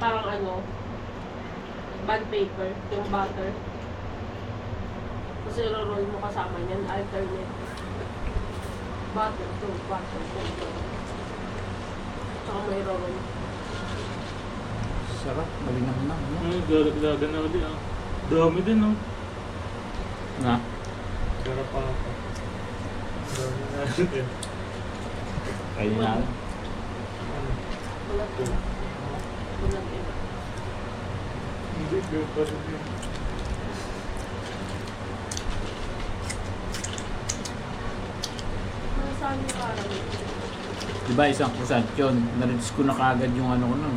parang ano, bond paper, yung butter. Tapos iro-roll mo kasama niyan, alternate. Butter, to, butter, to. Tsaka mo iro-roll. Sarap. Malinam na. no? Ay, galaglagan na ulit ah. Dami din oh. Na. Sarap pa ako. Dami na din. Ayun na. Wala to. Wala iba. Hindi, gawin pa rin yun. Nasaan yung parang Diba isang croissant yun. Nareduce ko na kagad yung ano ko nun.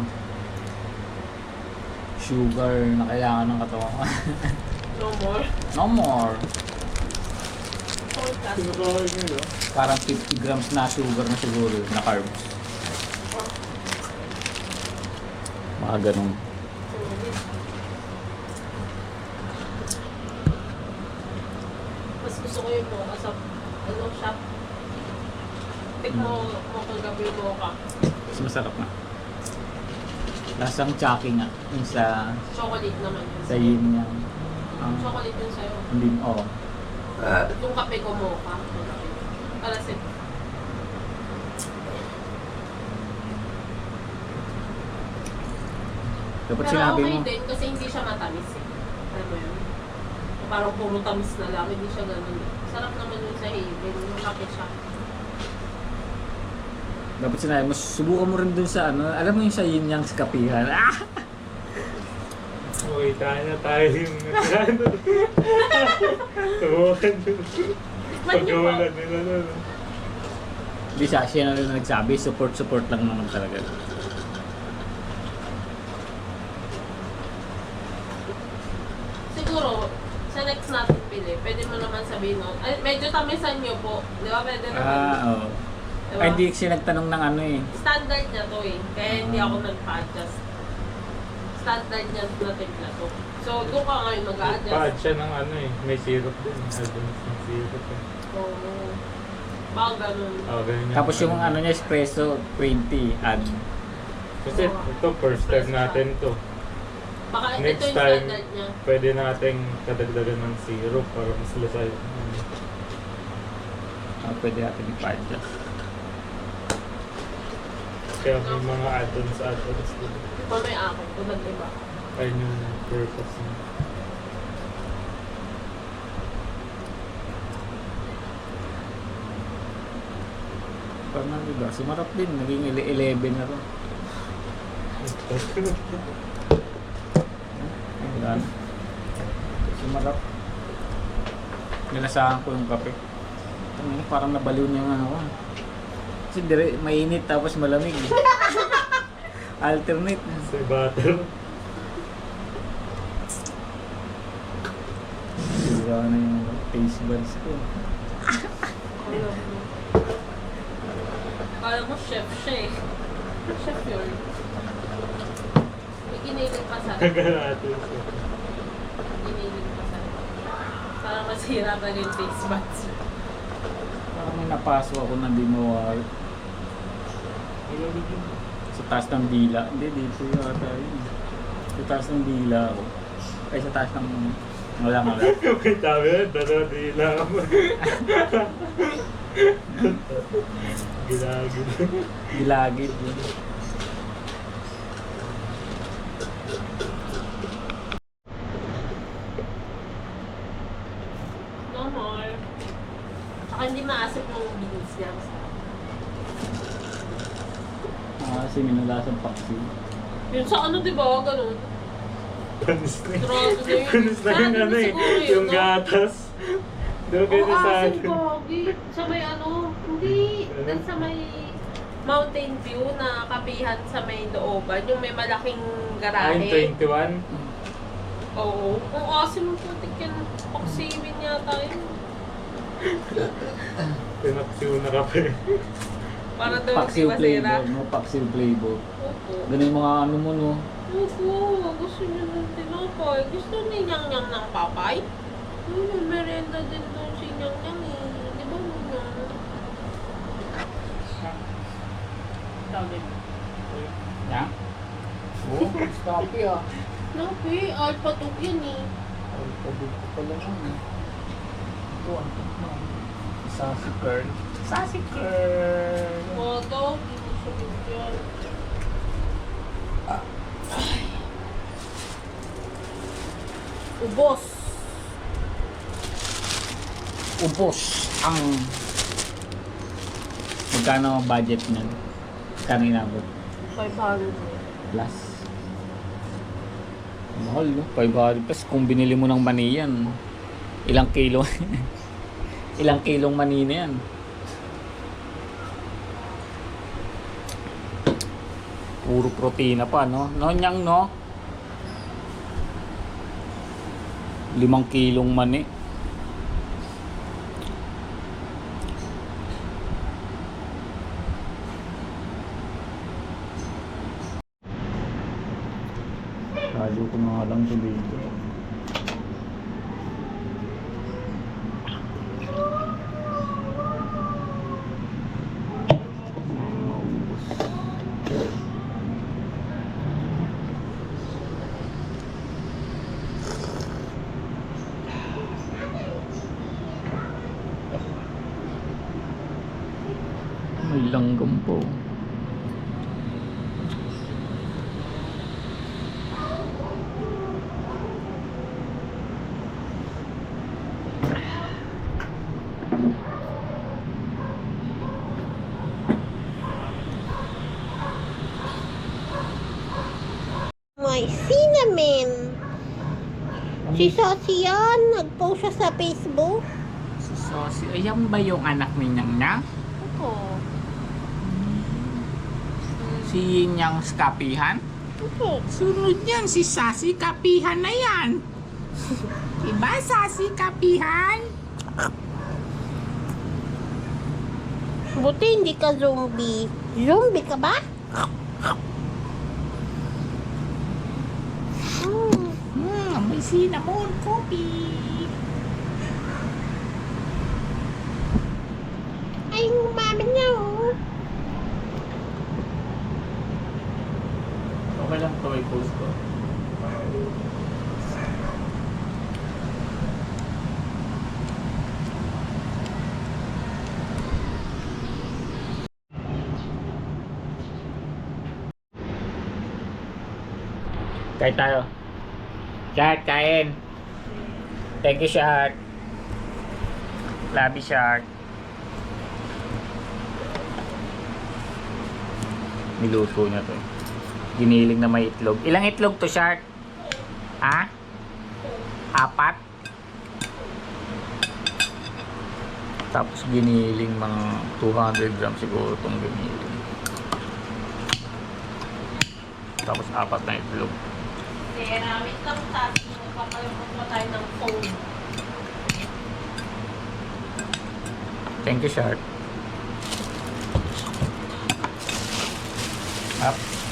Sugar na kailangan ng katawan ko. no more. no more. Nyo no? Parang 50 grams na sugar na siguro na carbs. Mga ganun. Mas gusto ko yung mocha sa ano shop. Tik mo mo kagabi mocha. Mas masarap na. Lasang chucky nga. Yung sa, Chocolate naman yun. sa yin niya. Ang, Chocolate yun sa'yo. hindi, oh. Yung kape ko mocha. Para sa Dapat Pero sinabi okay mo. din kasi hindi siya matamis eh. Alam mo yun? Parang puro tamis na lang, hindi siya ganun. Sarap naman yun sa Haven, yung kape siya. Dapat sinabi mo, subukan mo rin dun sa ano, alam mo yung sa yin yang sa kapihan. Ah! Okay, tayo na tayo yung ano. Yun po. Pagkawalan nila na. Hindi siya, siya na rin nagsabi, support-support lang naman talaga. Siguro, sa pili, pwede mo naman sabihin nun. Ay, medyo tamisan nyo po. Di ba? Pwede naman. Ah, oo. Diba? Ay, hindi siya nagtanong ng ano eh. Standard niya to eh. Kaya hindi Ah. ako nagpa-adjust. Standard niya na timpla to. So, doon ka ngayon mag-a-adjust. Pa-add siya ng ano eh. May syrup din. Advance ng syrup eh. Oo. Baka ganun. Oh, ganyan yung Tapos yung ano niya, espresso, 20, add. Kasi ito, first time natin to. Baka ito Next yung time, standard niya. pwede nating kadagdagan ng syrup para mas lasay. Mm. Ah, pwede natin ipa-adjust. Kaya may mga add-ons, add-ons din. May akong to, nag-iba. Ayun yung purpose niya. Parang diba, sumarap din. Naging ele- 11 na to. Ayan. Sumarap. Nilasahan ko yung kape. Ano, parang nabaliw niya nga ako. Kasi dire, mainit tapos malamig. eh. Alternate. Sa butter. Sira na yung taste buds ko. Alam mo chef siya eh. Chef yun. Giniling pa sa Kagalatin siya. Giniling pa sa Parang masira pa yung taste buds. Parang may napaso ako na di mawari. Sa taas ng dila. Hindi, dito yata yun. Sa taas ng dila ako. Ay, sa taas ng... Wala nga wala. May tabi na, dalawa di lang. Ginagin. Gilagid yun. No more. Saka hindi maasip yung beans niya. Ah, kasi minalasang paksi. Yun sa ano, di ba? Ganun. Panis na yun. Grabe na yun. Panis na yun, Sana ano eh. Yung gatas. Doon kayo Oo, sa asin atin. pogi. Sa may ano, hindi. Dun sa may Mountain View na kapihan sa may looban. Yung may malaking Ah, yung garahe. 21. Oo. Ang asim mo putik yan. Paksiwin yata yun. Pinaksiw na kape. Para daw Paksiw hindi masira. flavor, no? Paksiw flavor. Opo. Ganun yung mga ano mo, no? Opo. Gusto niyo ng tinapay. Gusto ni Nyang Nyang ng papay? Hmm, merenda din doon si Nyang Nyang eh. Di ba mo Nyang? Din. Yeah? Oh, snappy ah. Napi, alpha tog yan eh. Ay, pabig ko pala lang eh. Ito, ang tikman. Sassy girl. Sassy girl. Sunod yan. Ubos. Ubos ang magkano ang budget niyan? Kano inabot? 500. Plus. Mahal, no? 500 plus. Kung binili mo ng mani yan, ilang kilo? ilang kilong mani na yan? Puro protina pa, no? No, nyang, no? Limang kilong mani. Lalo ko nga lang ito dito. Langgam. May cinnamon. Si Sosi yan. Nag-post siya sa Facebook. Si Sosi. Ayan ba yung anak ni Nyang na? Oo. Si Nyang Skapihan? Okay. Sunod yan, si Sasi Kapihan na yan. diba, Sasi Kapihan? Buti hindi ka zombie. Zombie ka ba? Hmm. Hmm, may cinnamon coffee. Ay, umami na oh. Okay i-post ko. Kain tayo. Shark, kain. Thank you, Shark. Love you, Shark. Niluto niya to. Giniling na may itlog. Ilang itlog to, Shark? Ha? Apat? Tapos giniling mga 200 grams siguro itong giniling. Tapos apat na itlog. Kaya namin lang sa atin, papalapot pa tayo ng phone. Thank you, Shark. Up.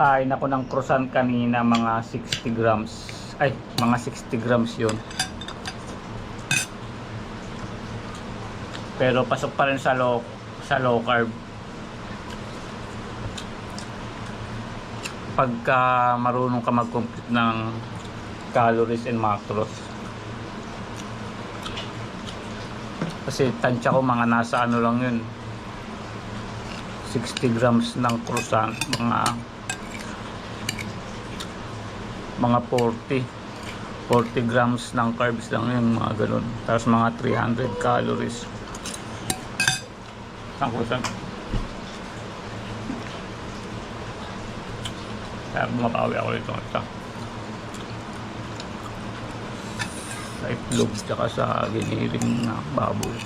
Napakain ako ng croissant kanina mga 60 grams. Ay, mga 60 grams yun. Pero pasok pa rin sa low, sa low carb. Pagka marunong ka mag-compute ng calories and macros. Kasi tansya ko mga nasa ano lang yun. 60 grams ng croissant, mga mga 40 40 grams ng carbs lang yun mga ganun. Tapos mga 300 calories. Ang croissant kaya bumapawi ako dito ito. Sa itlog tsaka sa giniling na baboy.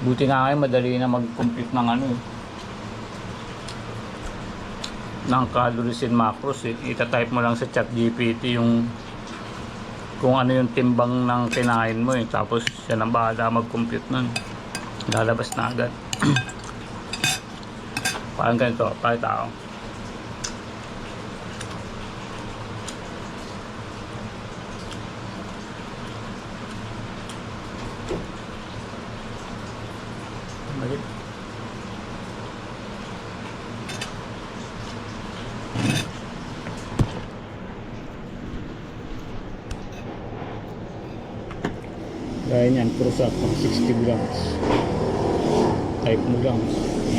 Buti nga ngayon, madali na mag-compute ng ano eh. Ng calories and macros eh. Ita-type mo lang sa chat GPT yung kung ano yung timbang ng kinain mo eh. Tapos siya nang bahala mag-compute nun. Lalabas na agad. Parang ganito, parang tao. Gaya niyan, croissant, mga 60 grams. Type mo lang.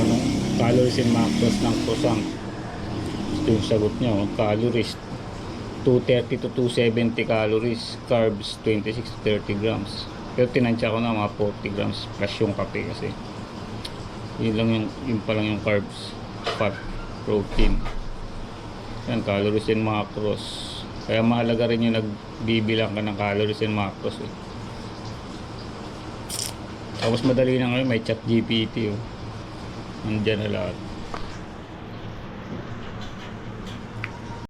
Ano, calories and macros ng croissant. Ito yung sagot niya, oh, calories. 230 to 270 calories. Carbs, 26 to 30 grams. Pero tinansya ko na mga 40 grams plus yung kape kasi. Yun lang yung, yun pa lang yung carbs. Fat, protein. Yan, calories and macros. Kaya mahalaga rin yung nagbibilang ka ng calories and macros eh. Tapos madali na ngayon, may chat GPT oh. Nandiyan na lahat.